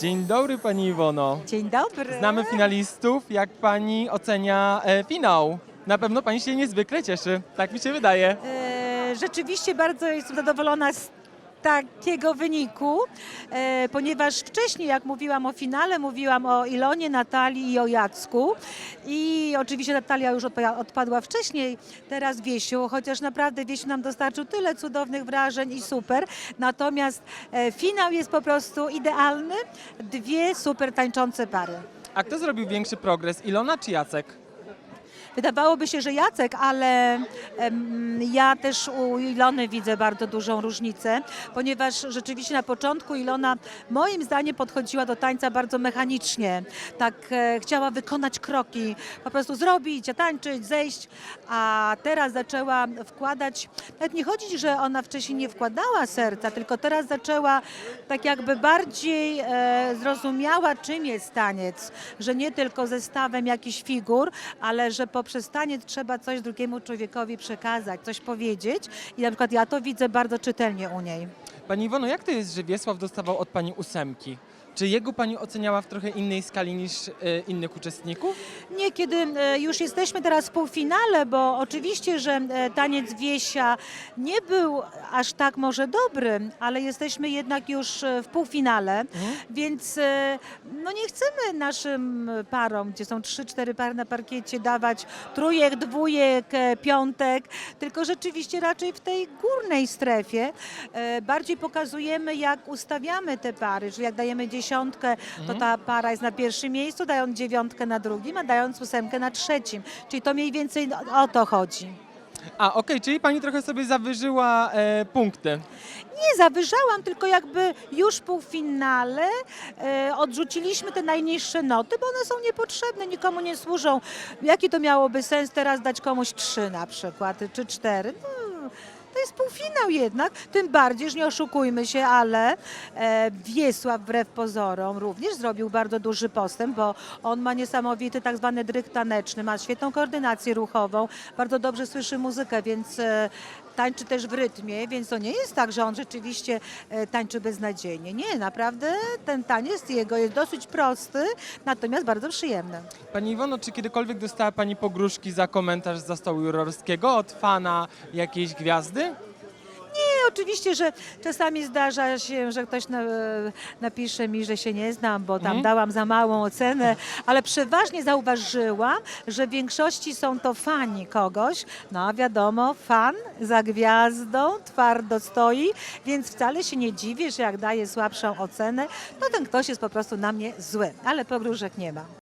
Dzień dobry Pani Iwono. Dzień dobry. Znamy finalistów. Jak Pani ocenia e, finał? Na pewno Pani się niezwykle cieszy. Tak mi się wydaje. E, rzeczywiście bardzo jestem zadowolona z takiego wyniku, e, ponieważ wcześniej, jak mówiłam o finale, mówiłam o Ilonie, Natalii i o Jacku. I oczywiście Natalia już odpa- odpadła wcześniej, teraz Wiesiu, chociaż naprawdę Wiesiu nam dostarczył tyle cudownych wrażeń i super. Natomiast e, finał jest po prostu idealny. Dwie super tańczące pary. A kto zrobił większy progres? Ilona czy Jacek? Wydawałoby się, że Jacek, ale ja też u Ilony widzę bardzo dużą różnicę, ponieważ rzeczywiście na początku Ilona moim zdaniem podchodziła do tańca bardzo mechanicznie. Tak e, chciała wykonać kroki, po prostu zrobić, tańczyć, zejść, a teraz zaczęła wkładać, nawet nie chodzi, że ona wcześniej nie wkładała serca, tylko teraz zaczęła tak jakby bardziej e, zrozumiała, czym jest taniec, że nie tylko zestawem jakichś figur, ale że poprzez taniec trzeba coś drugiemu człowiekowi przekazać, coś powiedzieć i na przykład ja to widzę bardzo czytelnie u niej. Pani Iwono, jak to jest, że Wiesław dostawał od Pani ósemki? Czy jego Pani oceniała w trochę innej skali niż e, innych uczestników? Nie, kiedy e, już jesteśmy teraz w półfinale, bo oczywiście, że e, taniec Wiesia nie był aż tak może dobry, ale jesteśmy jednak już e, w półfinale, więc e, no nie chcemy naszym parom, gdzie są trzy, cztery pary na parkiecie, dawać trójek, dwójek, e, piątek, tylko rzeczywiście raczej w tej górnej strefie e, bardziej pokazujemy, jak ustawiamy te pary, czyli jak dajemy dziesiątkę, to ta para jest na pierwszym miejscu, dając dziewiątkę na drugim, a dając ósemkę na trzecim. Czyli to mniej więcej o- to chodzi. A, okej, czyli Pani trochę sobie zawyżyła e, punkty. Nie zawyżałam, tylko jakby już w półfinale e, odrzuciliśmy te najniższe noty, bo one są niepotrzebne, nikomu nie służą. Jaki to miałoby sens teraz dać komuś trzy na przykład, czy cztery? No, to jest półfinał jednak, tym bardziej, że nie oszukujmy się, ale e, Wiesław wbrew pozorom również zrobił bardzo duży postęp, bo on ma niesamowity tak zwany dryk taneczny, ma świetną koordynację ruchową, bardzo dobrze słyszy muzykę, więc e, tańczy też w rytmie, więc to nie jest tak, że on rzeczywiście e, tańczy beznadziejnie. Nie, naprawdę ten taniec jego jest dosyć prosty, natomiast bardzo przyjemny. Pani Iwono, czy kiedykolwiek dostała Pani pogróżki za komentarz za stołu jurorskiego od fana jakiejś gwiazdy? Oczywiście, że czasami zdarza się, że ktoś na, napisze mi, że się nie znam, bo tam Mhm. dałam za małą ocenę, ale przeważnie zauważyłam, że w większości są to fani kogoś. No wiadomo, fan za gwiazdą twardo stoi, więc wcale się nie dziwię, że jak daje słabszą ocenę, to ten ktoś jest po prostu na mnie zły, ale pogróżek nie ma.